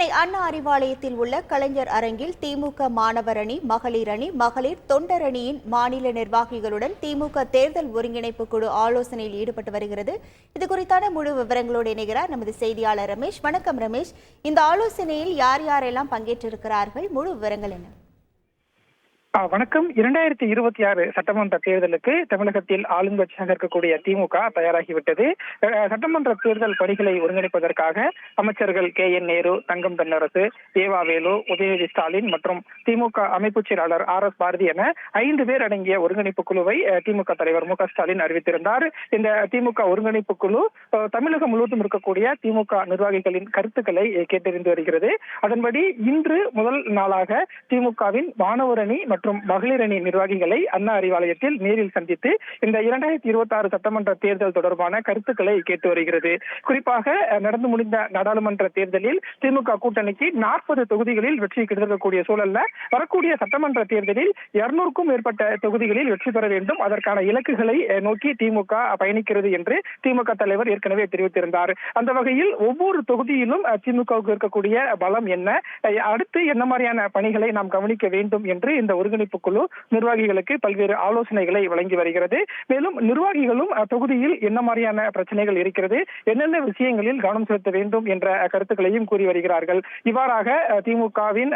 சென்னை அண்ணா அறிவாலயத்தில் உள்ள கலைஞர் அரங்கில் திமுக மாணவர் அணி மகளிர் அணி மகளிர் தொண்டர் அணியின் மாநில நிர்வாகிகளுடன் திமுக தேர்தல் ஒருங்கிணைப்பு குழு ஆலோசனையில் ஈடுபட்டு வருகிறது. இது குறித்தான முழு விவரங்களோடு இணைகிறார் நமது செய்தியாளர் ரமேஷ். வணக்கம் ரமேஷ். இந்த ஆலோசனையில் யார் யாரெல்லாம் பங்கேற்றிருக்கிறார்கள்? முழு விவரங்கள் என்ன? வணக்கம். இரண்டாயிரத்தி இருபத்தி ஆறு சட்டமன்ற தேர்தலுக்கு தமிழகத்தில் ஆளுங்கட்சியாக இருக்கக்கூடிய திமுக தயாராகிவிட்டது. சட்டமன்ற தேர்தல் பணிகளை ஒருங்கிணைப்பதற்காக அமைச்சர்கள் K N Nehru Thangam Thennarasu E V Velu Udhayanidhi Stalin மற்றும் திமுக அமைப்புச் செயலாளர் ஆர் எஸ் பாரதி என ஐந்து பேர் அடங்கிய ஒருங்கிணைப்பு குழுவை திமுக தலைவர் மு ஸ்டாலின் அறிவித்திருந்தார். இந்த திமுக ஒருங்கிணைப்பு குழு தமிழகம் முழுவதும் இருக்கக்கூடிய திமுக நிர்வாகிகளின் கருத்துக்களை கேட்டறிந்து வருகிறது. அதன்படி இன்று முதல் நாளாக திமுகவின் மாணவரணி மற்றும் மற்றும் மகளிர் அணி நிர்வாகிகளை அண்ணா அறிவாலயத்தில் நேரில் சந்தித்து இந்த இரண்டாயிரத்தி இருபத்தி ஆறு சட்டமன்ற தேர்தல் தொடர்பான கருத்துக்களை கேட்டு வருகிறது. குறிப்பாக நடந்து முடிந்த நாடாளுமன்ற தேர்தலில் திமுக கூட்டணிக்கு நாற்பது தொகுதிகளில் வெற்றி கிடைத்திருக்கக்கூடிய சூழல்ல வரக்கூடிய சட்டமன்ற தேர்தலில் இருநூறுக்கும் மேற்பட்ட தொகுதிகளில் வெற்றி பெற வேண்டும். அதற்கான இலக்குகளை நோக்கி திமுக பயணிக்கிறது என்று திமுக தலைவர் ஏற்கனவே தெரிவித்திருந்தார். அந்த வகையில் ஒவ்வொரு தொகுதியிலும் திமுகவுக்கு இருக்கக்கூடிய பலம் என்ன? அடுத்து என்ன மாதிரியான பணிகளை நாம் கவனிக்க வேண்டும் என்று இந்த ஒரு ஒருங்கிணைப்பு குழு நிர்வாகிகளுக்கு பல்வேறு ஆலோசனைகளை வழங்கி வருகிறது. மேலும் நிர்வாகிகளும் தொகுதியில் என்ன மாதிரியான பிரச்சனைகள் இருக்கிறது என்னென்ன விஷயங்களில் கவனம் செலுத்த வேண்டும் என்ற கருத்துக்களையும் கூறி வருகிறார்கள். இவ்வாறாக திமுகவின்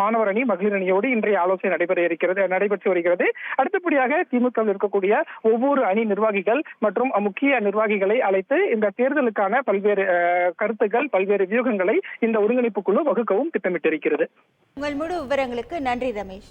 மாணவர் அணி மகளிர் அணியோடு இன்றைய ஆலோசனை நடைபெற இருக்கிறது நடைபெற்று வருகிறது. அடுத்தபடியாக திமுக இருக்கக்கூடிய ஒவ்வொரு அணி நிர்வாகிகள் மற்றும் முக்கிய நிர்வாகிகளை அழைத்து இந்த தேர்தலுக்கான பல்வேறு கருத்துக்கள் பல்வேறு வியூகங்களை இந்த ஒருங்கிணைப்பு குழு வகுக்கவும் திட்டமிட்டிருக்கிறது. உங்கள் முழு விவரங்களுக்கு நன்றி ரமேஷ்.